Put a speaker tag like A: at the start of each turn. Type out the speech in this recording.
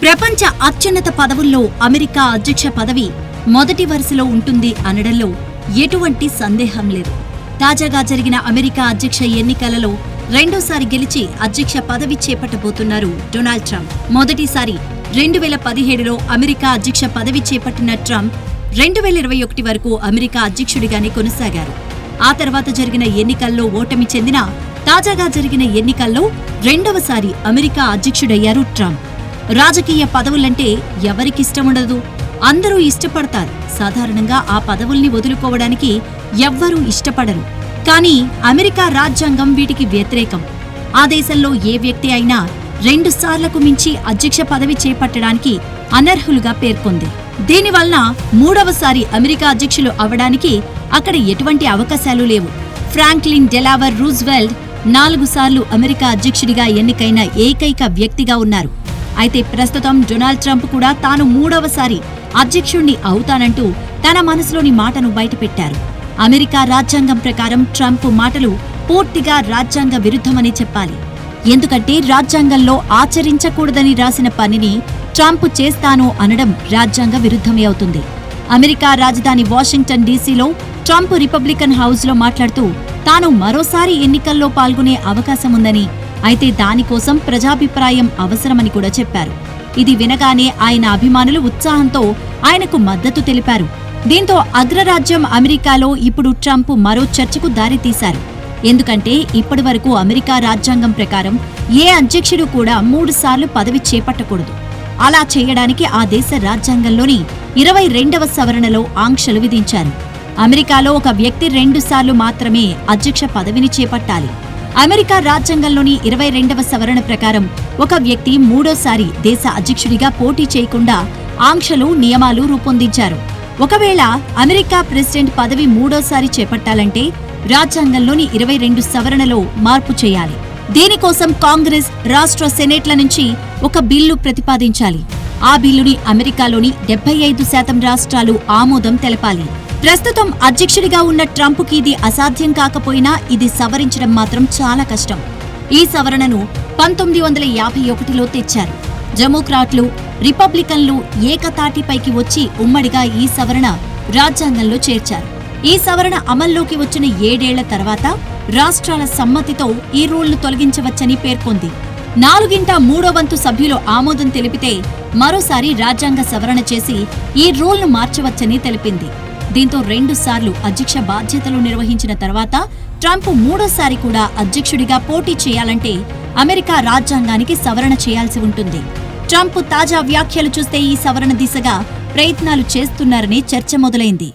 A: ప్రపంచ అత్యున్నత పదవుల్లో అమెరికా అధ్యక్ష పదవి మొదటి వరుసలో ఉంటుంది అనడంలో ఎటువంటి సందేహం లేదు. తాజాగా జరిగిన అమెరికా అధ్యక్ష ఎన్నికలలో రెండోసారి గెలిచి అధ్యక్ష పదవి చేపట్టబోతున్నారు డొనాల్డ్ ట్రంప్. మొదటిసారి రెండు వేల పదిహేడులో అమెరికా అధ్యక్ష పదవి చేపట్టిన ట్రంప్ రెండు వేల ఇరవై ఒకటి వరకు అమెరికా అధ్యక్షుడిగానే కొనసాగారు. ఆ తర్వాత జరిగిన ఎన్నికల్లో ఓటమి చెందిన తాజాగా జరిగిన ఎన్నికల్లో రెండవసారి అమెరికా అధ్యక్షుడయ్యారు ట్రంప్. రాజకీయ పదవులంటే ఎవరికిష్టముండదు? అందరూ ఇష్టపడతారు. సాధారణంగా ఆ పదవుల్ని వదులుకోవడానికి ఎవ్వరూ ఇష్టపడరు. కానీ అమెరికా రాజ్యాంగం వీటికి వ్యతిరేకం. ఆ దేశంలో ఏ వ్యక్తి అయినా రెండు సార్లకు మించి అధ్యక్ష పదవి చేపట్టడానికి అనర్హులుగా పేర్కొంది. దీనివలన మూడవసారి అమెరికా అధ్యక్షులు అవడానికి అక్కడ ఎటువంటి అవకాశాలు లేవు. ఫ్రాంక్లిన్ డెలావర్ రూజ్వెల్డ్ నాలుగు సార్లు అమెరికా అధ్యక్షుడిగా ఎన్నికైన ఏకైక వ్యక్తిగా ఉన్నారు. అయితే ప్రస్తుతం డొనాల్డ్ ట్రంప్ కూడా తాను మూడవసారి అధ్యక్షుణ్ణి అవుతానంటూ తన మనసులోని మాటను బయటపెట్టారు. అమెరికా రాజ్యాంగం ప్రకారం ట్రంప్ మాటలు పూర్తిగా రాజ్యాంగ విరుద్ధమని చెప్పాలి. ఎందుకంటే రాజ్యాంగంలో ఆచరించకూడదని రాసిన పనిని ట్రంప్ చేస్తాను అనడం రాజ్యాంగ విరుద్ధమే అవుతుంది. అమెరికా రాజధాని వాషింగ్టన్ డీసీలో ట్రంప్ రిపబ్లికన్ హౌస్లో మాట్లాడుతూ తాను మరోసారి ఎన్నికల్లో పాల్గొనే అవకాశముందని అయితే దానికోసం ప్రజాభిప్రాయం అవసరమని కూడా చెప్పారు. ఇది వినగానే ఆయన అభిమానులు ఉత్సాహంతో ఆయనకు మద్దతు తెలిపారు. దీంతో అగ్రరాజ్యం అమెరికాలో ఇప్పుడు ట్రంప్ మరో చర్చకు దారితీశారు. ఎందుకంటే ఇప్పటివరకు అమెరికా రాజ్యాంగం ప్రకారం ఏ అధ్యక్షుడు కూడా మూడుసార్లు పదవి చేపట్టకూడదు. అలా చేయడానికి ఆ దేశ రాజ్యాంగంలోని ఇరవై రెండవ సవరణలో ఆంక్షలు విధించారు. అమెరికాలో ఒక వ్యక్తి రెండుసార్లు మాత్రమే అధ్యక్ష పదవిని చేపట్టాలి. అమెరికా రాజ్యాంగంలోని ఇరవై రెండవ సవరణ ప్రకారం ఒక వ్యక్తి మూడోసారి దేశ అధ్యక్షుడిగా పోటీ చేయకుండా ఆంక్షలు నియమాలు రూపొందించారు. ఒకవేళ అమెరికా ప్రెసిడెంట్ పదవి మూడోసారి చేపట్టాలంటే రాజ్యాంగంలోని ఇరవై రెండు సవరణలో మార్పు చేయాలి. దీనికోసం కాంగ్రెస్ రాష్ట్ర సెనేట్ల నుంచి ఒక బిల్లు ప్రతిపాదించాలి. ఆ బిల్లుని అమెరికాలోని డెబ్బై ఐదు శాతం రాష్ట్రాలు ఆమోదం తెలపాలి. ప్రస్తుతం అధ్యక్షుడిగా ఉన్న ట్రంప్కి ఇది అసాధ్యం కాకపోయినా ఇది సవరించడం మాత్రం చాలా కష్టం. ఈ సవరణను పంతొమ్మిది వందల యాభై ఒకటిలో తెచ్చారు. డెమోక్రాట్లు రిపబ్లికన్లు ఏకతాటిపైకి వచ్చి ఉమ్మడిగా ఈ సవరణ రాజ్యాంగంలో చేర్చారు. ఈ సవరణ అమల్లోకి వచ్చిన ఏడేళ్ళ తర్వాత రాష్ట్రాల సమ్మతితో ఈ రూల్ను తొలగించవచ్చని పేర్కొంది. నాలుగింట మూడో వంతు సభ్యులు ఆమోదం తెలిపితే మరోసారి రాజ్యాంగ సవరణ చేసి ఈ రూల్ను మార్చవచ్చని తెలిపింది. దీంతో రెండు సార్లు అధ్యక్ష బాధ్యతలు నిర్వహించిన తర్వాత ట్రంప్ మూడోసారి కూడా అధ్యక్షుడిగా పోటీ చేయాలంటే అమెరికా రాజ్యాంగానికి సవరణ చేయాల్సి ఉంటుంది. ట్రంప్ తాజా వ్యాఖ్యలు చూస్తే ఈ సవరణ దిశగా ప్రయత్నాలు చేస్తున్నారని చర్చ మొదలైంది.